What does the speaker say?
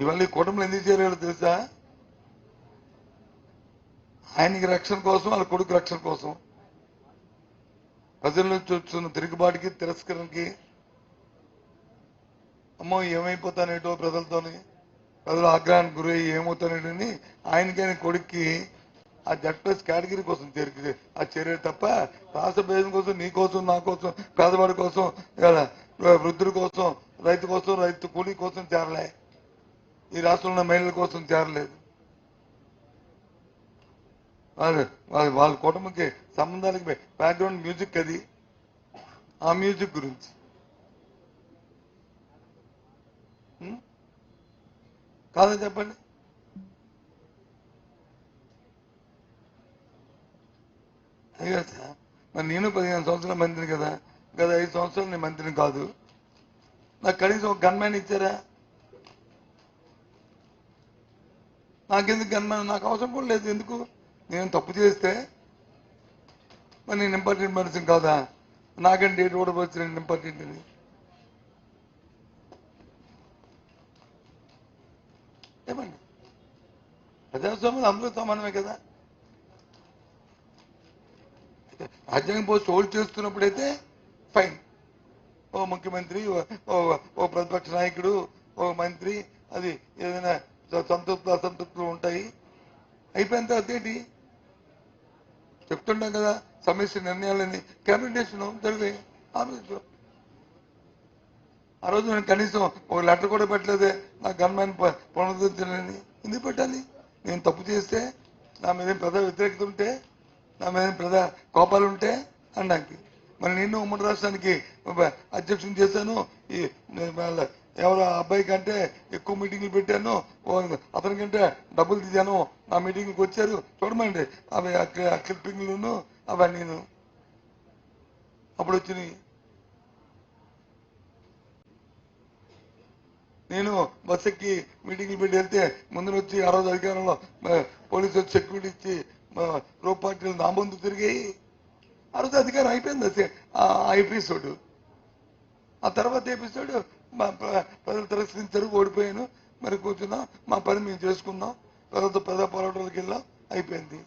ఇవన్నీ కుటుంబంలో ఎందుకు చేరాడు తెలుసా? ఆయనకి రక్షణ కోసం వాళ్ళ కొడుకు రక్షణ కోసం. ప్రజల నుంచి వచ్చిన తిరుగుబాటుకి తిరస్కరణకి అమ్మో ఏమైపోతానేటో ప్రజలతోని ప్రజల ఆగ్రహానికి గురై ఏమవుతానేటని ఆయనకి ఆయన కొడుక్కి ఆ జడ్ కేటగిరీ కోసం చేరి ఆ చేరే తప్ప రాష్ట్ర ప్రయోజనం కోసం నీ కోసం నా కోసం పేదవాడి కోసం వృద్ధుల కోసం రైతు కోసం రైతు కూలీ కోసం చేరలే. ఈ రాష్ట్రంలో మహిళల కోసం చేరలేదు. వాళ్ళ వాళ్ళ కుటుంబంకి సంబంధాలకి బ్యాక్గ్రౌండ్ మ్యూజిక్ అది. ఆ మ్యూజిక్ గురించి. కాదని కాదా చెప్పండి. అయ్యా సార్ మరి నేను పదిహేను సంవత్సరాల మంత్రిని కదా. గత ఐదు సంవత్సరాలు నేను మంత్రిని కాదు. నాకు కనీసం ఒక గన్మ్యాన్ ఇచ్చారా? నాకెందుకు గన్మెన్ నాకు అవసరం కూడా లేదు. ఎందుకు? నేను తప్పు చేస్తే మరి నేను ఇంపార్టెంట్ మనిషిని కాదా? నాకంటే రోడ్డు కూడా వచ్చిన ఇంపార్టెంట్ అని. ఏమండి? ప్రజాస్వామ్యం అందరూ సమానమే కదా. రాజ్యాంగం పోస్ట్ హోల్డ్ చేస్తున్నప్పుడైతే ఫైన్. ఓ ముఖ్యమంత్రి ఓ ఓ ప్రతిపక్ష నాయకుడు ఓ మంత్రి అది ఏదైనా సంతృప్తులు అసంతృప్తులు ఉంటాయి. అయిపోయిన తర్వాత ఏంటి? చెప్తుంటాం కదా సమస్య నిర్ణయాలని. క్యాబినెట్ జరిగే ఆలోచించు ఆ రోజు నేను కనీసం ఒక లెటర్ కూడా పెట్టలేదే. నా గన్మ్యాన్ పునరుద్ధరించాలని. ఎందుకు పెట్టాలి? నేను తప్పు చేస్తే నా మీద ఏం ప్రజా వ్యతిరేకత ఉంటే నా మీద ఏం ప్రజా కోపాలు ఉంటే అనడానికి మరి నేను ఉమ్మడి రాష్ట్రానికి అధ్యక్షుని చేశాను. ఈ వాళ్ళ ఎవరు ఆ అబ్బాయి కంటే ఎక్కువ మీటింగ్లు పెట్టాను ఓ అతని కంటే డబ్బులు తీశాను నా మీటింగ్కి వచ్చారు. చూడమండి అవి క్లిప్పింగ్లను అవన్నీ అప్పుడు వచ్చినాయి నేను బస్ ఎక్కి మీటింగ్లు పెట్టి వెళ్తే ముందు వచ్చి ఆ రోజు అధికారంలో పోలీసు వచ్చి సెక్యూరిటీ ఇచ్చి రో పార్టీలు నా ముందు తిరిగాయి. ఆ రోజు అధికారం అయిపోయింది అసే ఆ ఎపిసోడ్. ఆ తర్వాత ఎపిసోడ్ మా పదవి తరగతి తిరస్కరించారు ఓడిపోయాను. మరి కూర్చున్నా మా పని మేము చేసుకున్నాం ప్రజలతో పెద్ద పోరాటాలకు వెళ్ళాం. అయిపోయింది.